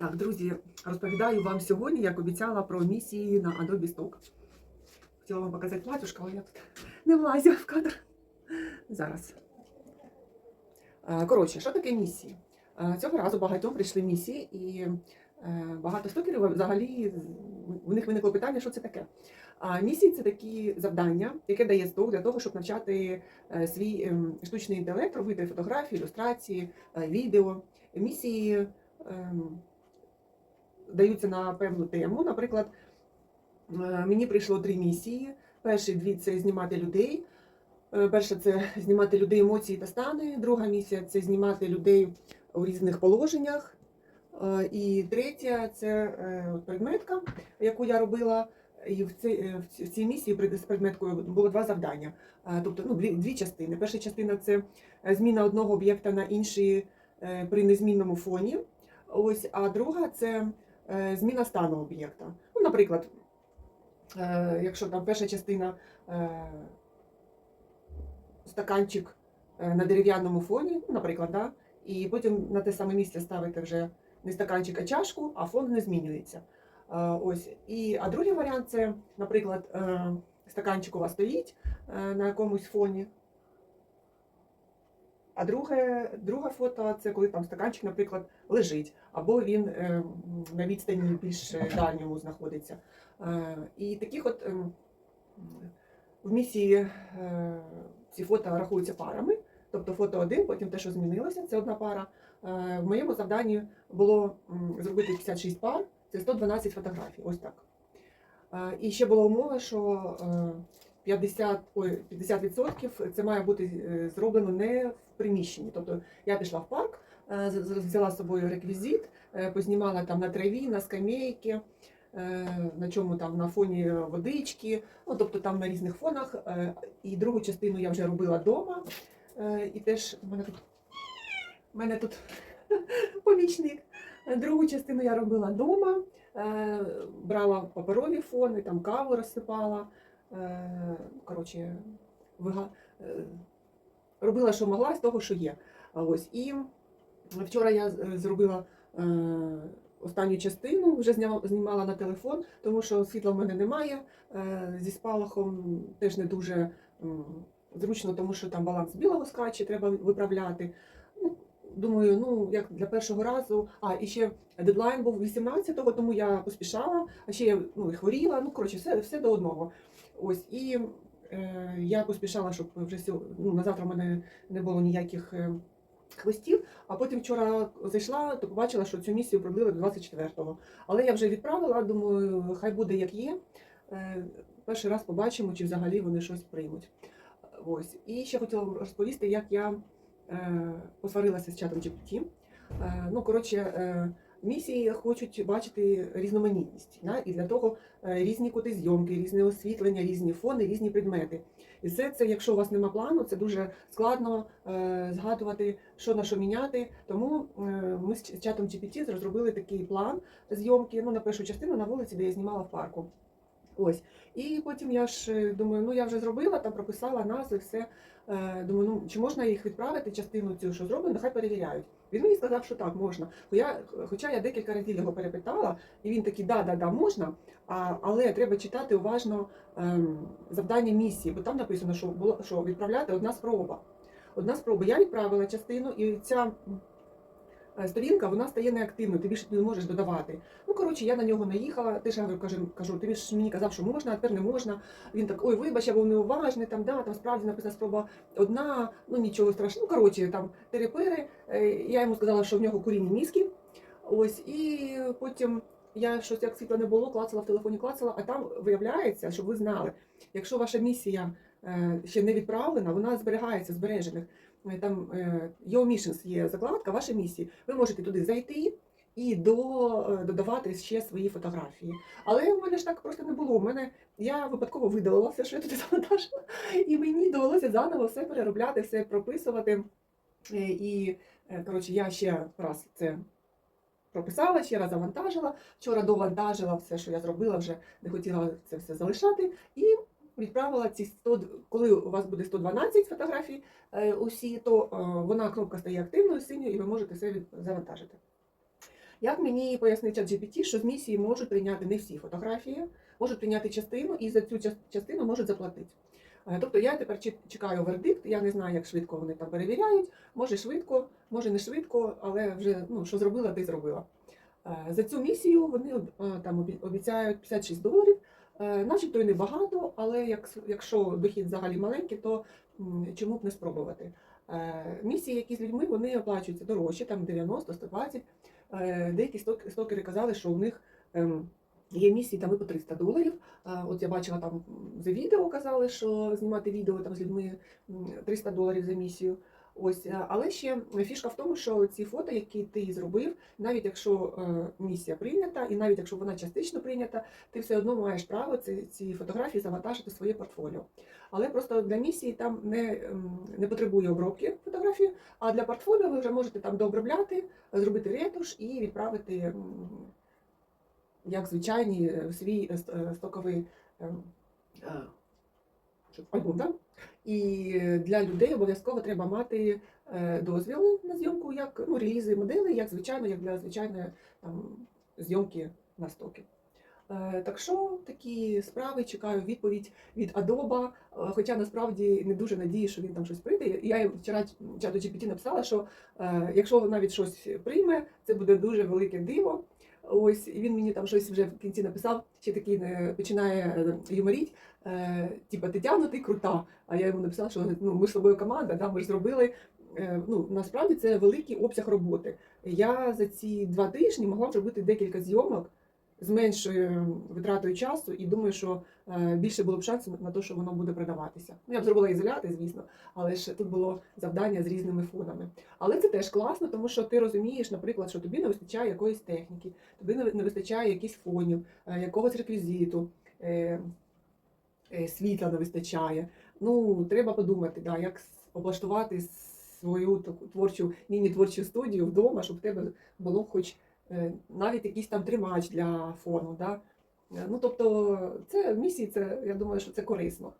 Так, друзі, розповідаю вам сьогодні, як обіцяла про місії на Adobe Stock. Хотіла вам показати платюшка, але я тут не влазю в кадр. Зараз. Е, Коротше, що таке місії? Е, Цього разу багатьом прийшли місії, і е, багато стокерів взагалі в них виникло питання, що це таке. А місії це такі завдання, яке дає сток для того, щоб навчати свій ем, штучний інтелект, робити фотографії, ілюстрації, відео. Місії ем, даються на певну тему. Наприклад, е, мені прийшло три місії. Перші дві це знімати людей. Е, Перша це знімати людей емоції та стани. Друга місія це знімати людей у різних положеннях. Е, І третя це предметка, яку я робила. І в цій, в цій місії з предметкою було два завдання. Тобто ну, дві, частини. Перша частина це зміна одного об'єкта на інший при незмінному фоні. Ось, а друга це зміна стану об'єкта. Ну, наприклад, е, якщо там перша частина е, стаканчик е, на дерев'яному фоні, ну, наприклад, да, і потім на те саме місце ставити вже не стаканчик, а чашку, а фон не змінюється. Е, Ось. І, а другий варіант це, наприклад, е, стаканчик у вас стоїть е, на якомусь фоні. А друге, друге фото це коли там стаканчик, наприклад, лежить, або він е, на відстані більш е, дальньому знаходиться. Е, і таких от е, в місії е, ці фото рахуються парами. Тобто фото один, потім те, що змінилося, це одна пара. Е, в моєму завданні було зробити 56 пар, це 112 фотографій. Ось так. Е, і ще була умова, що е, 50, ой, 50% це має бути е, зроблено не в приміщенні. Тобто я пішла в парк, е, взяла з собою реквізит, е, познімала там на траві, на скамейки, на чому там на фоні водички, ну тобто там на різних фонах. І другу частину я вже робила вдома. І теж в мене тут, в мене тут помічник. Другу частину я робила вдома, брала паперові фони, там каву розсипала. Е, Коротше, вига... е, робила, що могла з того, що є. Ось. І вчора я зробила е, останню частину, вже знімала на телефон, тому що світла в мене немає. Зі спалахом теж не дуже зручно, тому що там баланс білого скаче, треба виправляти. Ну, Думаю, ну як для першого разу. А і ще дедлайн був 18-го, тому я поспішала, а ще я ну, і хворіла. Ну коротше, все, все до одного. Ось і е, я поспішала, щоб вже ну, на завтра в мене не було ніяких е, хвостів. А потім вчора зайшла, то побачила, що цю місію продлили до 24-го. Але я вже відправила, думаю, хай буде як є. Е, перший раз побачимо, чи взагалі вони щось приймуть. Ось. І ще хотіла розповісти, як я е, посварилася з чатом GPT. Е, ну, коротше, е, місії хочуть бачити різноманітність. Да? І для того е, різні кути зйомки, різне освітлення, різні фони, різні предмети. І все це, якщо у вас нема плану, це дуже складно е, згадувати, що на що міняти. Тому е, ми з чатом GPT розробили такий план зйомки ну, на першу частину на вулиці, де я знімала в парку. Ось. І потім я ж е, думаю, ну я вже зробила, там прописала назви, все. Е, Думаю, ну чи можна їх відправити, частину цю, що зроблено, нехай перевіряють. Він мені сказав, що так, можна. Хоча, хоча я декілька разів його перепитала, і він такий, да, да, да, можна, а, але треба читати уважно ем, завдання місії, бо там написано, що було що відправляти одна спроба. Одна спроба. Я відправила частину, і ця сторінка вона стає неактивною, ти більше не можеш додавати. Ну, коротше, я на нього наїхала, теж я кажу, кажу, ти ж мені казав, що можна, а тепер не можна. Він так, ой, вибач, я був неуважний, там, да, там справді написана спроба одна, ну нічого страшного. Ну, коротше, там терепири. Е, Я йому сказала, що в нього курінні мізки. Ось, і потім я щось як світла не було, клацала в телефоні, клацала, а там виявляється, щоб ви знали, якщо ваша місія е, ще не відправлена, вона зберігається, збережених. Е, Там е, Your Missions є закладка, ваші місії. Ви можете туди зайти і до, е, додавати ще свої фотографії. Але у мене ж так просто не було. У мене я випадково видалила все, що я туди завантажила, і мені довелося заново все переробляти, все прописувати. Е, І е, коротше, я ще раз це прописала, ще раз завантажила. Вчора довантажила все, що я зробила, вже не хотіла це все залишати. І відправила ці 100, коли у вас буде 112 фотографій е, усі, то е, вона кнопка стає активною, синьою, і ви можете все завантажити. Як мені пояснив ChatGPT, що з місії можуть прийняти не всі фотографії, можуть прийняти частину і за цю частину можуть заплатити. Е, Тобто я тепер чекаю вердикт, я не знаю, як швидко вони там перевіряють. Може швидко, може не швидко, але вже ну, що зробила, ти зробила. За цю місію вони там обіцяють 56 доларів. Е, Начебто і небагато, але як, якщо дохід взагалі маленький, то чому б не спробувати? Е, Місії, які з людьми, вони оплачуються дорожче, там 90, 120. Е, Деякі стокери казали, що у них ем, є місії там і по 300 доларів. От я бачила там за відео, казали, що знімати відео там з людьми 300 доларів за місію. Ось, е, але ще фішка в тому, що ці фото, які ти зробив, навіть якщо е, місія прийнята, і навіть якщо вона частично прийнята, ти все одно маєш право ці, ці фотографії завантажити в своє портфоліо. Але просто для місії там не, не потребує обробки фотографії, а для портфоліо ви вже можете там дообробляти, зробити ретуш і відправити як звичайний е, свій стоковий ем, альбом. Да? І для людей обов'язково треба мати е, дозвіл на зйомку, як ну, релізи моделей, як звичайно, як для звичайної там, зйомки на стоки. Е, Так що такі справи чекаю відповідь від Adobe, е, хоча насправді не дуже надію, що він там щось прийде. Я вчора чату GPT написала, що якщо навіть щось прийме, це буде дуже велике диво. Ось і він мені там щось вже в кінці написав, ще такий не починає е, юморіть. Е, типа Тетяна, ти крута. А я йому написала, що ну ми з собою команда, да, ми ж зробили. Е, Ну насправді це великий обсяг роботи. Я за ці два тижні могла зробити декілька зйомок з меншою витратою часу, і думаю, що е, більше було б шансів на те, що воно буде продаватися. Ну, я б зробила ізоляти, звісно, але ж тут було завдання з різними фонами. Але це теж класно, тому що ти розумієш, наприклад, що тобі не вистачає якоїсь техніки, тобі не вистачає якихось фонів, е, якогось реквізиту, е, світла не вистачає. Ну, треба подумати, да, як облаштувати свою таку творчу міні-творчу студію вдома, щоб в тебе було хоч навіть якийсь там тримач для фону. Да? Е, Ну, тобто, це місії, це, я думаю, що це корисно.